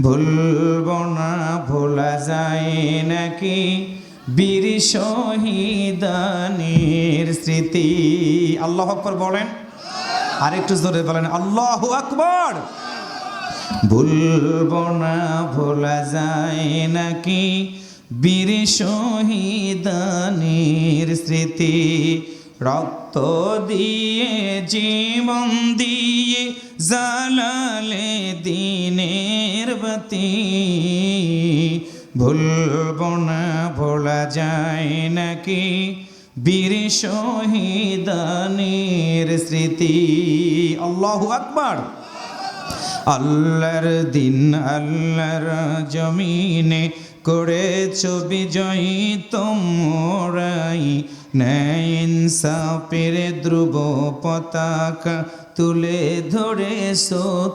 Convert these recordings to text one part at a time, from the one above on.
ভুলব না, ভোলা যায় নাকি? বীর শহীদানির স্মৃতি। আল্লাহ আকবর বলেন? আরেকটু জোরে বলেন, আল্লাহ আকবর। ভুলব না, ভোলা যায় নাকি? বীর শহীদানির স্মৃতি। রক্ত দিয়ে, জীবন দিয়ে, জালালে দিনের বাতি ভুলব না ভোলা যায় নাকি? বীর শহীদানির স্মৃতি। আল্লাহু আকবার। আল্লাহর দিন, আল্লাহর জমিনে করেছ বিজয়ী তোমরাই। ন্যায়সাপের ধ্রুব পতাকা তুলে ধরেছ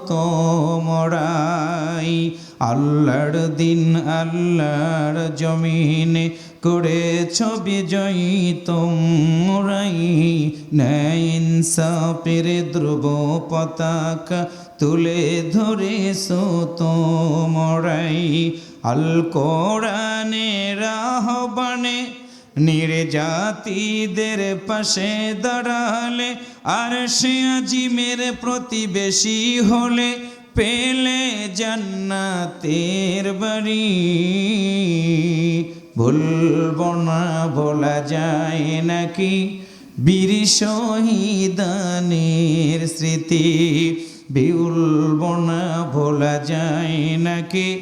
তোমরাই। আল্লাহর দিন, আল্লাহর জমিনে করেছ বিজয়ী তোমরাই। ন্যায়সাপের ধ্রুব পতাকা তুলে ধরেছ তোমরাই। আল কোরআনের আহ্বানে নির্জাতিদের পাশে দাঁড়ালে আর সে আজিমের প্রতিবেশী হলে পেলে জান্নাতের বাড়ি। ভুলব না বলা যায় নাকি বীর শহীদানের স্মৃতি? বিউলব না, ভোলা যায় নাকি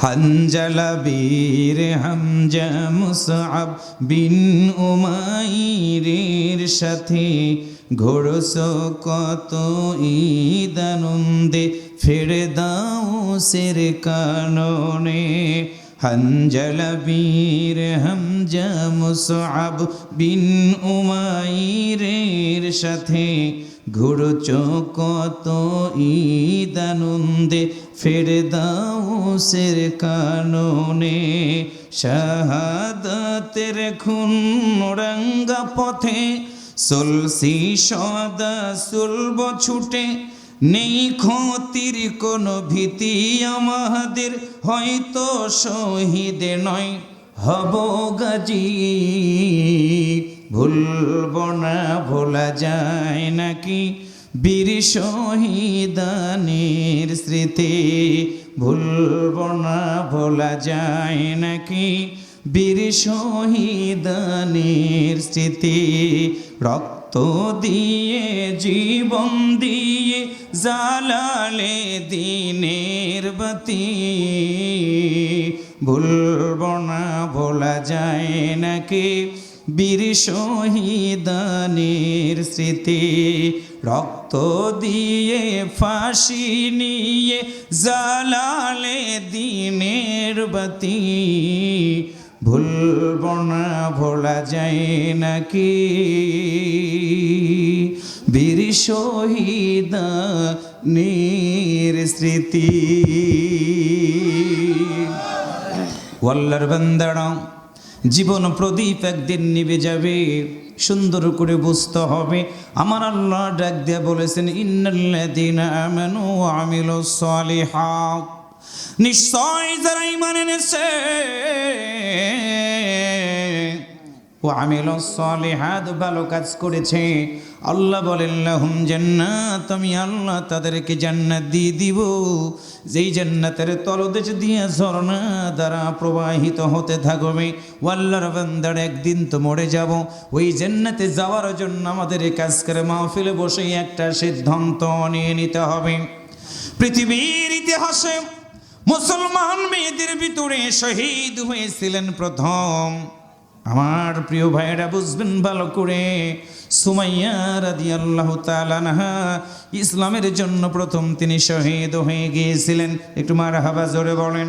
হানজালা বীর হামজা মুসআব বিন উমাইরের সাথে ঘোড়স কত ঈদানন্দে ফেরে দাও সের কাননে হানজালা বীর হামজা মুসআব বিন উমাইরের সাথে ঘুরছ ফের দাও সের কাননে। শাহাদাতের খুন রঙ্গা পথে, সলসি সদা সুলভ ছুটে। নেই ক্ষতির কোনো ভীতি আমাদের, হয়তো শহীদে নয়, হব গাজী। ভুলব না, ভোলা যায় নাকি? বীর শহীদানের স্মৃতি। ভুলব না, ভোলা যায় নাকি? বীর শহীদানের স্মৃতি। রক্ত দিয়ে, জীবন দিয়ে, জালালে দিনের বাতি। ভুলব না, ভোলা যায় নাকি? বীর শহীদানের স্মৃতি, রক্ত দিয়ে, ফাঁসি নিয়ে, জালালে দিনের বাতি। ভুলব না, ভোলা যায় নাকি? বীর শহীদানের স্মৃতি। বান্দারা জীবন প্রদীপ একদিন নিবে যাবে, সুন্দর করে বুঝতে হবে। আমার আল্লাহ ডাক দিয়ে বলেছেন নিশ্চয় যারা ইমান এনেছে ও আমিল হাত ভালো কাজ করেছে। আল্লাহ বলেন জান্নাত, আমি আল্লাহ তাদেরকে জান্নাত দিয়ে দিব। যেই জান্নাতের তলদেশ দিয়ে ঝর্ণা দ্বারা প্রবাহিত হতে থাকবে, ওয়াল্লার বান্দার একদিন তো মরে যাব। ওই জান্নাতে যাওয়ার জন্য আমাদের কাজ করে মাহফিলে বসেই একটা সিদ্ধান্ত নিয়ে নিতে হবে। পৃথিবীর ইতিহাসে মুসলমান মেয়েদের ভিতরে শহীদ হয়েছিলেন প্রথম। আমার প্রিয় ভাইয়েরা, বুঝবেন ভালো করে। সুমাইয়া রাদি আল্লাহ তালানহা ইসলামের জন্য প্রথম তিনি শহীদ হয়ে গিয়েছিলেন। একটু মার হাবা জোরে বলেন।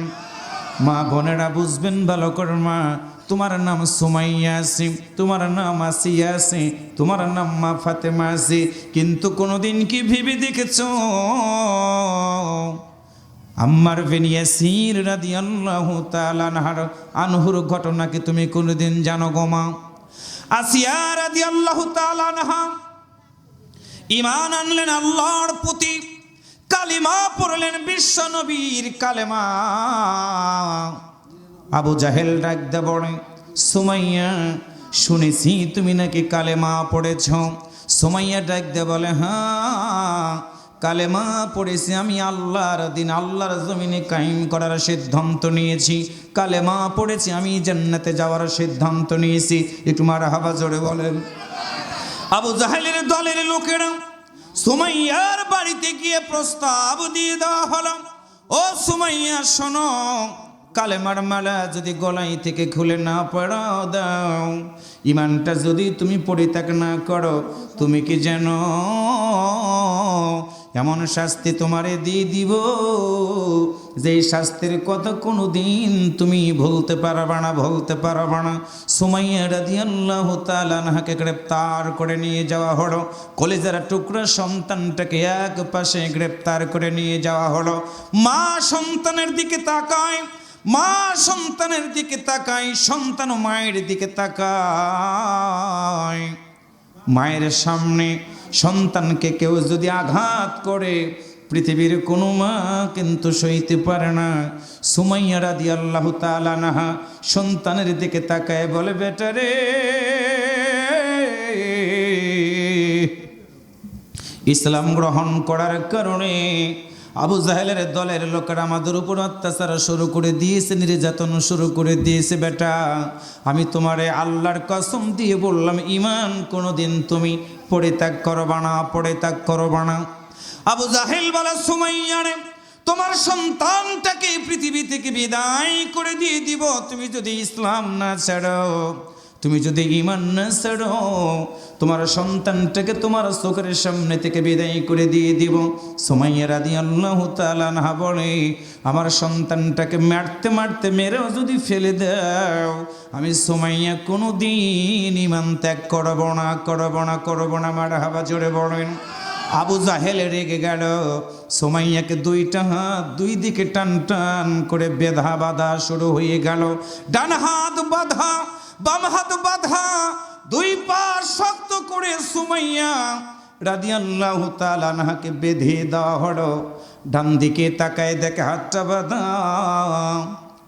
মা বোনেরা, বুঝবেন ভালো করে মা, তোমার নাম সুমাইয়া আসি তোমার নাম আসিয়া আসি তোমার নাম মা ফাতেমা আসি কিন্তু কোনোদিন কি ভেবে দেখেছ? আম্মার বেনিয়াসির রাদি আল্লাহ তালানহার আনহুর ঘটনাকে তুমি কোনোদিন জানো গোমা আসিয়া রাদি আল্লাহ তালানহা ইমান আনলেন আল্লাহর প্রতি, কালিমা পড়লেন বিশ্ব নবীর কালেমা। আবু জাহেল ডাক দে বলে, সুমাইয়া, শুনেছি তুমি নাকি কালেমা পড়েছ। সুমাইয়া ডাক দে বলে হ্যাঁ। কালেমা পড়েছি আমি আল্লাহর দিন, আল্লাহর জমিনে কায়েম করার সিদ্ধান্ত নিয়েছি। কালেমা পড়েছি আমি জান্নাতে যাওয়ার সিদ্ধান্ত নিয়েছি। একটু মারা হাবা জোরে বলেন। আবু জাহেলের দলের লোকেরা সুমাইয়ার বাড়িতে গিয়ে প্রস্তাব দিয়ে দেওয়া হলো। ও সুমাইয়া, শোনো, কালেমার মালা যদি গলাই থেকে খুলে না পড়াও দাও, ইমানটা যদি তুমি পরিত্যাগ না করো, তুমি কি জানো এমন শাস্তি তোমারে দিয়ে দিব যে শাস্তির কথা কোনো দিন তুমি ভুলতে পারবা না, ভুলতে পারবা না। সুমাইয়া রাদি আল্লাহ তালানহাকে গ্রেপ্তার করে নিয়ে যাওয়া হলো। কলেজার টুকরা সন্তানটাকে এক পাশে গ্রেপ্তার করে নিয়ে যাওয়া হলো। মা সন্তানের দিকে তাকায়, মা সন্তানের দিকে তাকায়, সন্তান মায়ের দিকে তাকায়। মায়ের সামনে সন্তানকে কেউ যদি আঘাত করে, পৃথিবীর কোনো মা কিন্তু সইতে পারে না। সুমাইয়া রাদি আল্লাহ তালানাহা সন্তানের দিকে তাকায় বলে বেটারে ইসলাম গ্রহণ করার কারণে আবু জাহেলের দলের লোকেরা আমাদের উপর অত্যাচার শুরু করে দিয়েছে, নির্যাতন শুরু করে দিয়েছে, বেটা। আমি তোমারে আল্লাহর কসম দিয়ে বললাম, ইমান কোনোদিন তুমি পরিত্যাগ করবা না পরিত্যাগ করবা না। আবু জাহেল বলা, সুমাইয়ারে, তোমার সন্তানটাকে পৃথিবী থেকে বিদায় করে দিয়ে দিব, তুমি যদি ইসলাম না ছাড়ো। তুমি যদি ইমান না ছাড়ো, তোমার সন্তানটাকে তোমার চোখের সামনে থেকে বিদায় করে দিয়ে দিব। সোমাইয়া রাদি আল্লাহ তালানহা বলে, আমার সন্তানটাকে মারতে মারতে মেরেও যদি ফেলে দাও, আমি সোমাইয়া কোনো দিন ইমান ত্যাগ করব না করব না করব না মার হাবা জোরে বলেন। আবু জাহেল রেগে গেল, সোমাইয়াকে দুইটা হাত দুই দিকে টান টান করে বেধা বাধা শুরু হয়ে গেল। ডান হাত বাধা বাম হাত বাধা, দুই পা শক্ত করে সুমাইয়া রাদিয়াল্লাহু তাআলা আনহাকে বেঁধে দেওয়া হলো। ডান দিকে তাকায় দেখে হাতটা বাঁধা,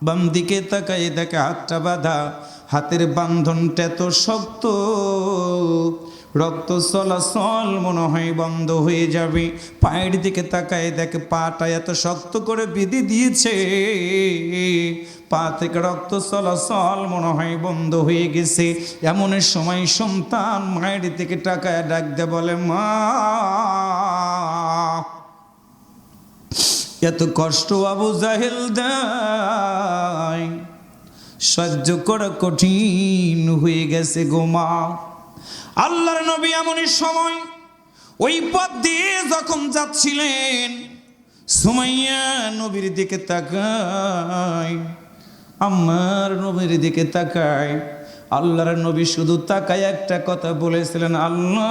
বাম দিকে তাকায় দেখে হাতটা বাঁধা। হাতের বান্ধনটা এত শক্ত, রক্ত চলাচল মনে হয় বন্ধ হয়ে যাবে। পায়ের দিকে তাকায় দেখে পাটা এত শক্ত করে বেঁধে দিয়েছে। পা থেকে রক্ত চলাচল মনে হয় বন্ধ হয়ে গেছে। এমন সময় সন্তান মায়ের দিকে টাকায় ডাক দে বলে, মা, এত কষ্ট আবু জাহেল সহ্য করা কঠিন হয়ে গেছে গোমা আল্লাহর নবী এমনই সময় ওই পথ দিয়ে যখন যাচ্ছিলেন, সুমাইয়া নবীর দিকে তাকায় আমার নবীর দিকে তাকায়। আল্লাহর নবী শুধু তাকায় একটা কথা বলেছিলেন, আল্লাহ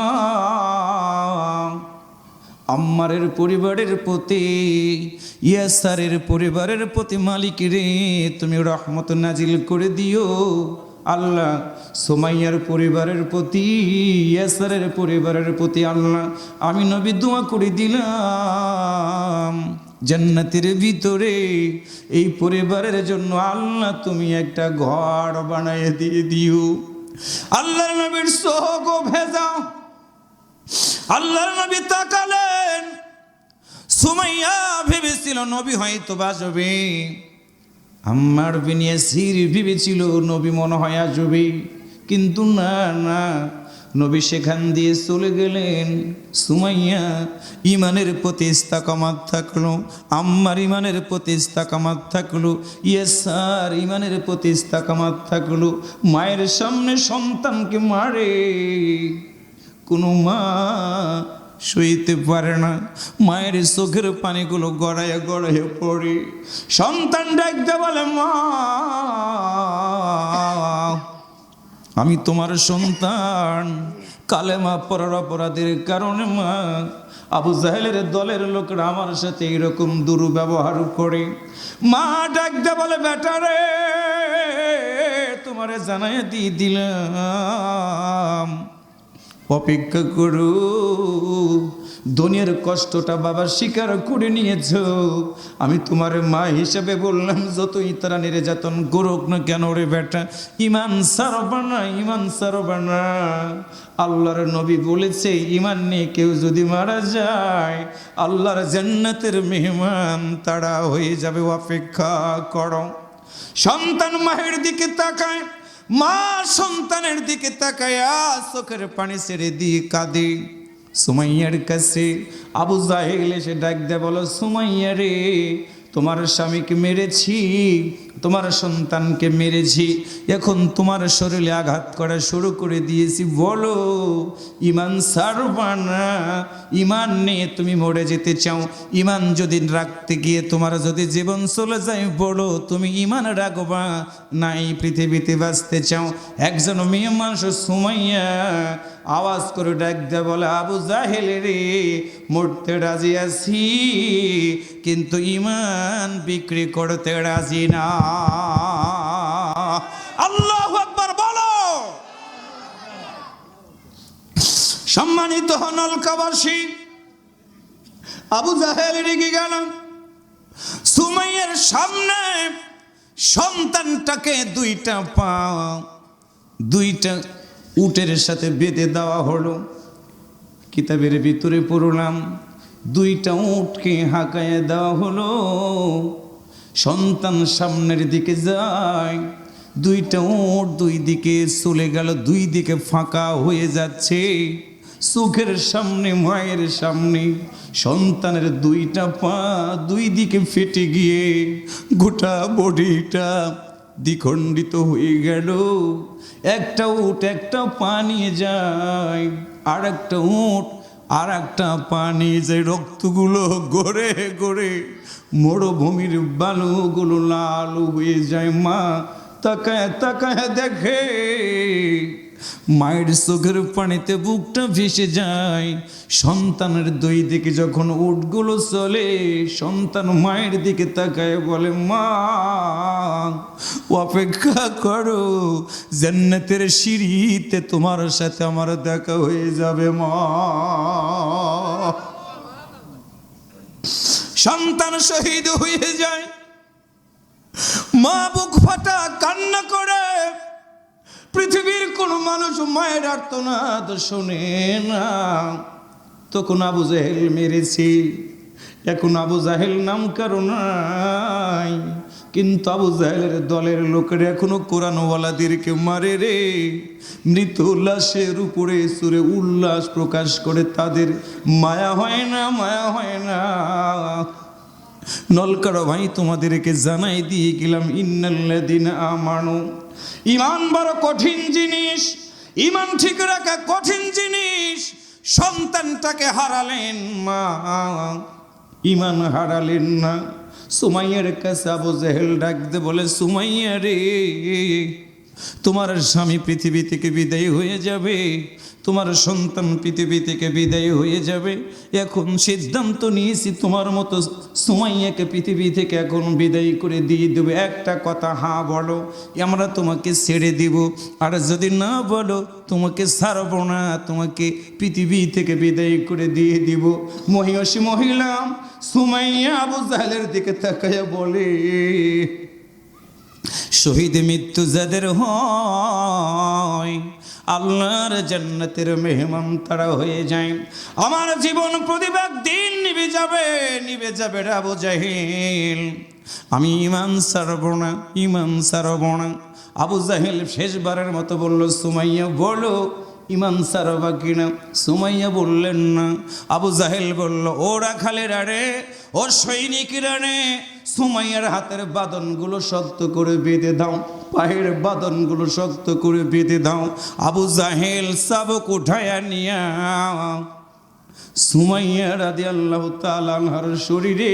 আম্মারের পরিবারের প্রতি, ইয়াসারের পরিবারের প্রতি মালিক রে, তুমি রহমত নাজিল করে দিও। আল্লাহ, সোমাইয়ার পরিবারের প্রতি, ইয়াসারের পরিবারের প্রতি, আল্লাহ, আমি নবী দোয়া করে দিলাম। জান্নাতের ভিতরে এই পরিবারের জন্য আল্লাহ তুমি একটা ঘর বানায় দিয়ে দিও। আল্লাহর নবীর সোহগ ভেজা। আল্লাহর নবী তাকালেন। সুমাইয়া ভেবেছিল, নবী হয়তো বাজবে আমার বিনিয়ে সির ভেবেছিল, নবী মনে হয় আসবে। কিন্তু না না। নবী সেখান দিয়ে চলে গেলেন। সুমাইয়া ইমানের প্রতি ইস্তাকামাত থাকল, আম্মার ইমানের প্রতি ইস্তাকামাত থাকল ইয়ে স্যার ইমানের প্রতি ইস্তাকামাত থাকল, মায়ের সামনে সন্তানকে মারে। কোনো মা সইতে পারে না, মায়ের চোখের পানিগুলো গড়াইয়া গড়াইয়া পড়ে। সন্তান ডাকতে বলে, মা। আমি তোমার সন্তান। কালেমা পড়ার অপরাধের কারণে মা, আবু জাহেলের দলের লোকরা আমার সাথে এরকম দুর্ব্যবহার করে। মা ডাকতে বলে বেটারে তোমারে জানাই দিয়ে দিলাম। অপেক্ষা করু দুনিয়ার কষ্টটা বাবা স্বীকার করে নিয়েছ। আমি তোমার মা হিসেবে বললাম, যতই তারা নির্যাতন করুক না কেন রে বেটা, ইমান সারবা না, ইমান সারবা না। আল্লাহর নবী বলেছে, ইমান নিয়ে কেউ যদি মারা যায়, আল্লাহর জান্নাতের মেহমান তারা হয়ে যাবে, অপেক্ষা করো। সন্তান মায়ের দিকে তাকায়, মা সন্তানের দিকে তাকায়া চোখের পানি ছেড়ে দিয়ে কাঁদে। সুমাইয়ার কাছে আবু জাহেল এসে ডাক দেয়, বলো, সুমাইয়া রে, তোমার স্বামীকে মেরেছি, তোমার সন্তানকে মেরেছি, এখন তোমার শরীরে আঘাত করা শুরু করে দিয়েছি, বলো, ইমান সারবানা ইমান নিয়ে তুমি মরে যেতে চাও, ইমান যদি রাখতে গিয়ে তোমার যদি জীবন চলে যায়, বলো, তুমি ইমান রাখবা না, এই পৃথিবীতে বাঁচতে চাও। একজন মেয়ে মানুষ, সুমাইয়া আওয়াজ করে ডাক দেয় বলে, আবু জাহেল রে, মরতে রাজি আছি, কিন্তু ইমান বিক্রি করতে রাজি না। আল্লাহ আকবার বলো। সম্মানিত নলকাবাসী, আবু জাহেল রেগে গেল সুমাইয়ের সামনে সন্তানটাকে দুইটা পা, দুইটা উটের সাথে বেঁধে দেওয়া হলো। কিতাবের ভিতরে পড়লাম, দুইটা উটকে হাঁকায় দেওয়া হলো। সন্তান সামনের দিকে যায়, দুইটা উট দুই দিকে চলে গেল, দুই দিকে ফাঁকা হয়ে যাচ্ছে। চোখের সামনে, মায়ের সামনে, সন্তানের দুইটা পা দুই দিকে ফেটে গিয়ে গোটা বডিটা দ্বিখণ্ডিত হয়ে গেল। একটা উট, একটা পানি যায় আর একটা উট আর একটা পানি যে রক্তগুলো গড়ে গড়ে মরুভূমির বালুগুলো লাল হয়ে যায়। মা, তাকায় তাকায় দেখে মায়ের চোখের পানিতে বুকটা ভেসে যায়। সন্তানের দুই দিকে যখন উটগুলো চলে, সন্তান মায়ের দিকে তাকায় বলে, মা, অপেক্ষা করো, জান্নাতের সিঁড়িতে তোমার সাথে আমার দেখা হয়ে যাবে, মা। সন্তান শহীদ হয়ে যায়। মা বুক ফাটা, কান্না করে পৃথিবীর কোন মানুষ মায়ের আর্তনাদ শোনে না। তখন আবু জাহেল মেরেছি। এখন আবু জাহেল নাম কারও নাই। কিন্তু আবু জাহেলের দলের লোকের এখনও কোরআনওয়ালাদেরকে মারে রে। মৃত উল্লাসের উপরে সুরে উল্লাস প্রকাশ করে তাদের মায়া হয় না, মায়া হয় না। নলকারো ভাই তোমাদেরকে জানাই দিয়ে গেলাম ইন্নাল্লাদিন আমানু ইমান বড় কঠিন জিনিস, ইমান ঠিক রাখা কঠিন জিনিস, সন্তানটাকে হারালেন মা, ইমান হারালেন না। সুমাইয়ার কাছে আবু জেহেল ডাকতে বলে, সুমাইয়া রে, তোমার স্বামী পৃথিবী থেকে বিদায় হয়ে যাবে তোমার সন্তান পৃথিবী থেকে বিদায় হয়ে যাবে। এখন সিদ্ধান্ত নিয়েছি, তোমার মতো সুমাইয়াকে পৃথিবী থেকে এখন বিদায় করে দিয়ে দেবে। একটা কথা হ্যাঁ বলো, আমরা তোমাকে ছেড়ে দিব। আর যদি না বলো, তোমাকে ছাড়ব না, তোমাকে পৃথিবী থেকে বিদায় করে দিয়ে দিব। মহিষী মহিলা, সুমাইয়া আবু জাহেলের দিকে তাকাইয়া বলে, শহীদ মৃত্যু যাদের হয় আল্লাহর জান্নাতের মেহমান তারা হয়ে যায়। আমার জীবন প্রতিবাদ দিন নিবে যাবে নিবে যাবে রাবো জাহিল। আমি ইমান সারব না, ইমান সারব না। আবু জাহিল শেষবারের মতো বলল, সুমাইয়া বলো ইমান সারবা কিনা, সুমাইয়া বললেন, না। আবু জাহেল বলল, ওরা খালে রে ও সৈনিকরা রে সুমাইয়ার হাতের বাদনগুলো শক্ত করে বেঁধে দাও, পায়ের বাদনগুলো শক্ত করে বেঁধে দাও, আবু জাহেল সাবক উঠায়া নিয়া সুমাইয়া রাদি আল্লাহ তালার শরীরে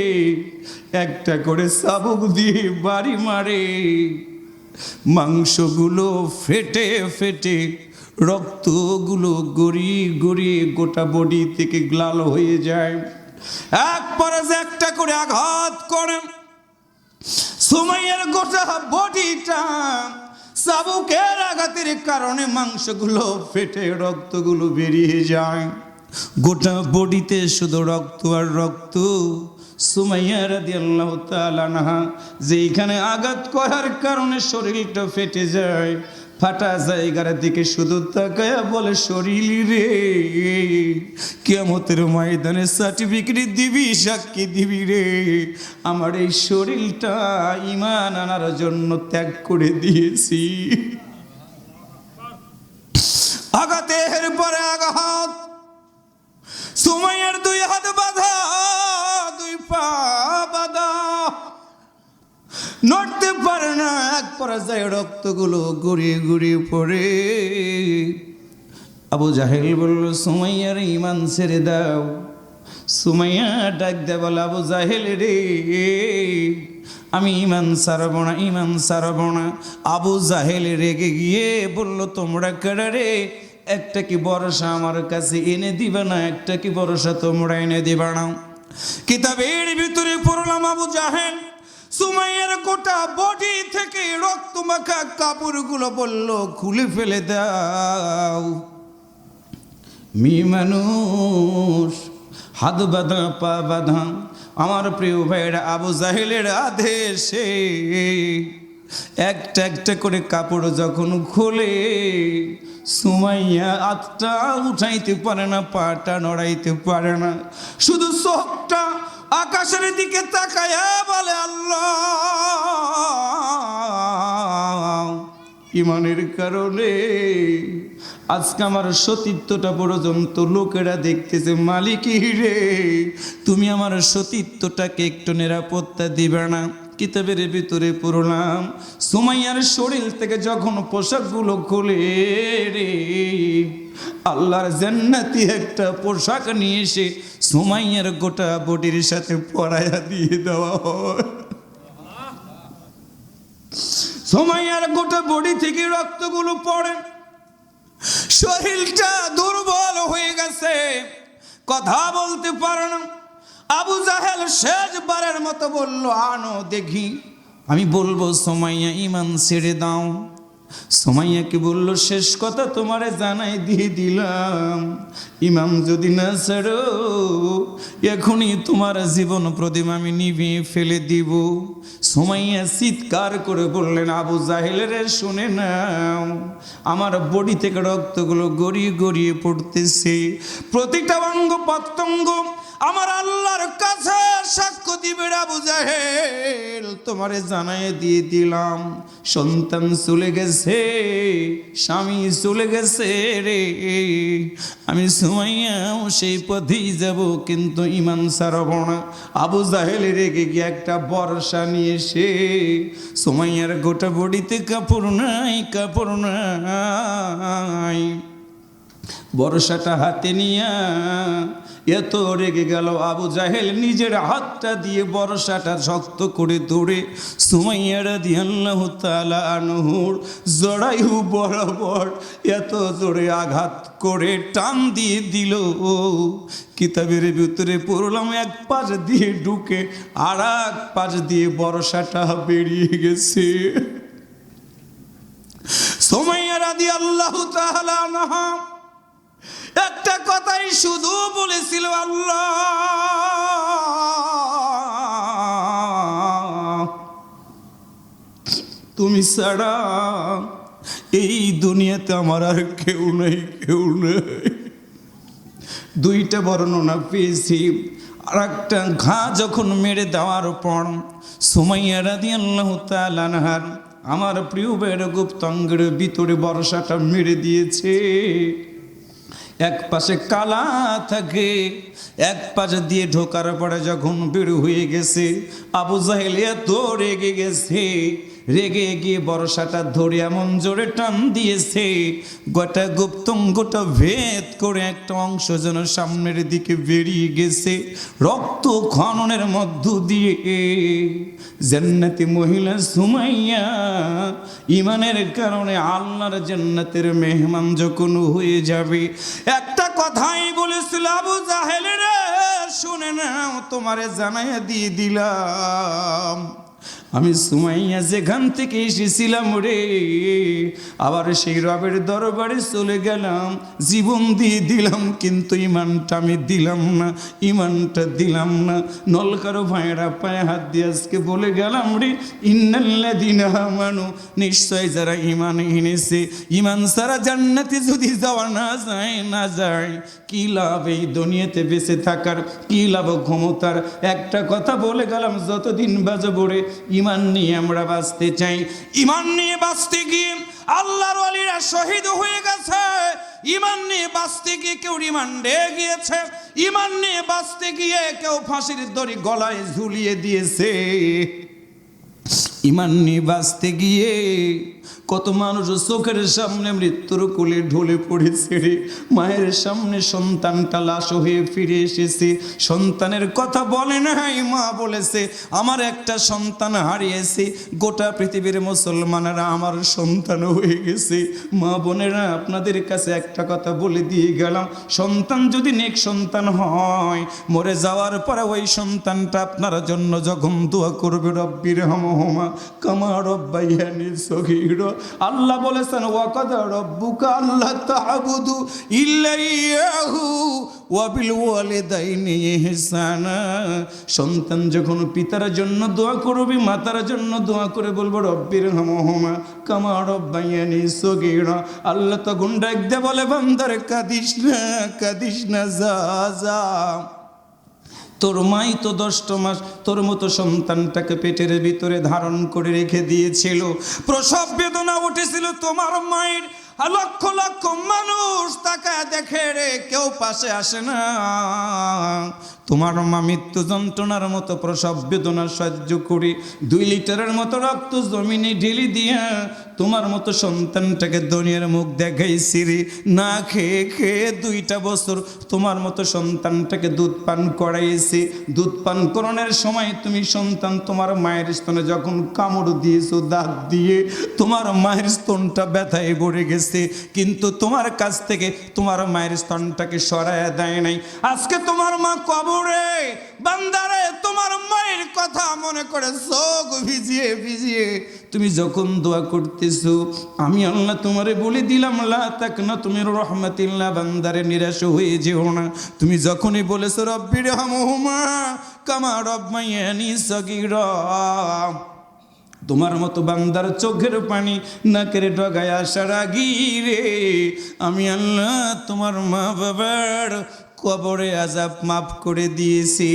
একটা করে সাবক দিয়ে বাড়ি মারে। মাংসগুলো ফেটে ফেটে রক্তগুলো গড়িয়ে গড়িয়ে গোটা বডি থেকে গ্লাল হয়ে যায়। এক পরে যে একটা করে আঘাত করে। সুমাইয়ের গোটা বডিটা চাবুকের আঘাতের কারণে মাংসগুলো ফেটে রক্তগুলো বেরিয়ে যায়। গোটা বডিতে শুধু রক্ত আর রক্ত। সুমাইয়া তাআলা আনহা যেইখানে আঘাত করার কারণে শরীরটা ফেটে যায় ফাটা জায়গার দিকে শুধু তাকায়া বলে, শরীর রে কেমতের ময়দানে সার্টিফিকেট দিবি, সাক্ষী দিবি রে। আমার এই শরীরটা ইমান আনার জন্য ত্যাগ করে দিয়েছি। আঘাতের পরে আঘাত সময়ের দুই হাত বাঁধা নড়তে পারে না, এক পরাজয় রক্তগুলো গড়িয়ে গড়িয়ে পড়ে। আবু জাহেল বলল, সুমাইয়ার ইমান ছেড়ে দাও। সুমাইয়া ডাক দে বলে, আবু জাহেল রে, আমি ইমান সারব না ইমান সারব না। আবু জাহেল রেগে গিয়ে বলল, তোমরা কেডা রে? একটা কি ভরসা আমার কাছে এনে দিবে না, একটা কি ভরসা তোমরা এনে দিবে না? কিতাবের ভিতরে পড়লাম আবু জাহেল। সুমাইয়ের গোটা বডি থেকে রক্ত মাখা কাপড়গুলো বলল, খুলে ফেলে দাও। মি মানুষ, হাত বাঁধা, পা বাঁধা, আমার প্রিয় ভাইয়ের, আবু জাহেলের আদেশে একটা একটা করে কাপড় যখন খোলে, সুমাইয়া আতটা উঠাইতে পারে না, পাটা নড়াইতে পারে না। শুধু চোখটা আকাশের দিকে তাকায়া বলে, আল্লাহ, ইমানের কারণে আজকে আমার সতীত্বটা পর্যন্ত লোকেরা দেখতেছে, মালিকই রে। তুমি আমার সতীত্বটাকে একটু নিরাপত্তা দিবে না। কিতাবের ভিতরে পড়লাম সুমাইয়ার শরীর থেকে যখন পোশাকগুলো খুলে রে, আল্লাহর জান্নাতি একটা পোশাক নিয়ে এসে সুমাইয়ার গোটা বডির সাথে পরায়া দিয়ে দেওয়া হয়। গোটা বডি থেকে রক্তগুলো পড়ে। শরীরটা দুর্বল হয়ে গেছে। কথা বলতে পারে না। আবু জাহেল শেষবারের মতো বলল, আনো দেখি। আমি বলব, সোমাইয়া ইমান ছেড়ে দাও। সোমাইয়াকে বলল, শেষ কথা তোমারে জানাই দিয়ে দিলাম। ইমাম যদি না ছাড়ো, এখনই তোমার জীবন প্রদীপ আমি নিভিয়ে ফেলে দিব। সোমাইয়া চিৎকার করে বললেন, আবু জাহেলের শুনে নাও, আমার বডি থেকে রক্তগুলো গড়িয়ে গড়িয়ে পড়তেছে। প্রতিটা অঙ্গ প্রত্যঙ্গ আমার আল্লাহর কাছে সাক্ষ্য দিবে আবু জাহেল তোমারে জানাই দিয়ে দিলাম, সন্তান চলে গেছে, স্বামী চলে গেছে রে। আমি সুমাইয়াও সেই পথেই যাব, কিন্তু ইমান সারব না। আবু জাহেল রেগে গিয়ে একটা বর্ষা নিয়ে এসে সুমাইয়ার গোটা বডিতে কাপড় নাই কাপড় নাই। বর্ষাটা হাতে নিয়া এত রেগে গেল আবু জাহেল, নিজের হাতটা দিয়ে বর্ষাটা শক্ত করে ধরে সুমাইয়ারা দিয়ে আল্লাহ তালা আনহুর জড়াইহু বরাবর এত জোরে আঘাত করে টান দিয়ে দিল। কিতাবের ভিতরে পড়লাম, এক পাশ দিয়ে ঢুকে আর এক পাশ দিয়ে বর্ষাটা বেরিয়ে গেছে। সোমাইয়ারা দিয়ে আল্লাহ তাহলা একটা কথাই শুধু বলেছিল আল্লাহ। তুমি ছাড়া এই দুনিয়াতে আমার আর কেউ নেই কেউ নেই। দুইটা বর্ণনা পেয়েছি আর একটা ঘা যখন মেরে দেওয়ার পর সুমাইয়া রাদি আল্লাহ তালানহার আমার প্রিয় বের গুপ্তঙ্গের ভিতরে বর্ষাটা মেরে দিয়েছে। এক পাশে কালা থাকে, এক পাশে দিয়ে ঢোকার পরে যখন বের হয়ে গেছে, আবু জাহেল এত রেগে গেছে রেগে গিয়ে বর্ষাটা ধরে এমন জোরে টান দিয়েছে। গোটা গুপ্তঙ্গটা ভেদ করে একটা অংশ যেন সামনের দিকে বেরিয়ে গেছে। রক্ত খননের মধ্য দিয়ে জান্নাতি মহিলা সুমাইয়া ইমানের কারণে আল্লাহর জান্নাতের মেহমান যখন হয়ে যাবে, একটা কথাই বলেছিল, আবু জাহেলের শুনে নাও, তোমারে জানাইয়া দিয়ে দিলাম। আমি সুমাইয়া যেখান থেকে এসেছিলাম রে, আবার সেই রবের দরবারে চলে গেলাম। জীবন দিয়ে দিলাম, কিন্তু ইমানটা আমি দিলাম না, ইমানটা দিলাম না। নলকারো ভাইয়েরা পায়ে হাত দিয়ে আজকে বলে গেলাম রে ইন্নাল্লা দিনা মানু নিশ্চয় যারা ইমান এনেছে। ইমান সারা জান্নাতে যদি যাওয়া না যায় না যায়, কি লাভ এই দুনিয়াতে বেঁচে থাকার? কি লাভ ক্ষমতার? একটা কথা বলে গেলাম, যতদিন বাজবো রে ইমান নিয়ে আমরা বাঁচতে চাই। ইমান নিয়ে বাঁচতে গিয়ে আল্লাহর আলীরা শহীদ হয়ে গেছে। ইমান নিয়ে বাঁচতে গিয়ে কেউ রিমান্ডে গিয়েছে। ইমান নিয়ে বাঁচতে গিয়ে কেউ ফাঁসির দড়ি গলায় ঝুলিয়ে দিয়েছে। ইমান নিয়ে বাঁচতে গিয়ে কত মানুষ চোখের সামনে মৃত্যুর কোলে ঢলে পড়েছে রে। মায়ের সামনে সন্তানটা লাশ হয়ে ফিরে এসেছে। সন্তানের কথা বলে নাই, মা বলেছে, আমার একটা সন্তান হারিয়েছে। গোটা পৃথিবীর মুসলমানেরা আমার সন্তান হয়ে গেছে। মা বোনেরা, আপনাদের কাছে একটা কথা বলে দিয়ে গেলাম। সন্তান যদি নেক সন্তান হয়, মরে যাওয়ার পরে ওই সন্তানটা আপনার জন্য যখন দোয়া করবে রব্বির হামহমা আল্লাহ বলেছেন, ওয়াকাদ রব্বুকা আল্লাহ ইল্লাইয়াহু ওয়ালিদাইনি ইহসানা। সন্তান যখন পিতার জন্য দোয়া করবি, মাতার জন্য দোয়া করে বলব, রব্বির হামহমা কামা রব্বাইয়ানি সগীরা। আল্লাহ তখন ডাক দে বলে, বান্দার কাদিস না কাদিস না, যা যা। তোর মাই তো দষ্ট মাস তোর মতো সন্তানটাকে পেটের ভিতরে ধারণ করে রেখে দিয়েছিল। প্রসব বেদনা উঠেছিল তোমার মায়ের। লক্ষ লক্ষ মানুষ তাকে দেখে রে, কেউ পাশে আসে না। তোমার মা মৃত্যু যন্ত্রণার মতো প্রসব বেদনা সহ্য করি। দুই লিটারের মতো রক্ত জমিনে ঢেলি দিয়া তোমার মতো সন্তানটাকে দুনিয়ার মুখ দেখাইছি রে। না খেয়ে খেয়ে দুইটা বছর তোমার মতো সন্তানটাকে দুধ পান করাইছি। দুধ পান করানোর সময় তুমি সন্তান তোমার মায়ের স্তনে যখন কামড় দিয়েছ দাঁত দিয়ে তোমার মায়ের স্তনটা ব্যথায় ভরে গেছে। কিন্তু তোমার কাছ থেকে তোমার মায়ের স্তনটাকে সরায় দেয় নাই। আজকে তোমার মা কবরে বান্দারে, তোমার মায়ের কথা মনে করে চোখ ভিজিয়ে ভিজিয়ে, তুমি যখন দোয়া করতেছো, আমি আল্লাহ তোমারে বলে দিলাম, লা তাক না তুমি রহমাতিল্লাহ, বান্দারে নিরাশ হয়ে যেও না। তুমি যখনই বলেছ রব্বির হামহুমা কামা রব্বাইয়ানি সগীরা তোমার মতো বান্দার চোখের পানি নাকের ডগায় আসার আগি রে আমি আল্লাহ তোমার মা বাবার কবরে আজাব মাফ করে দিয়েছি।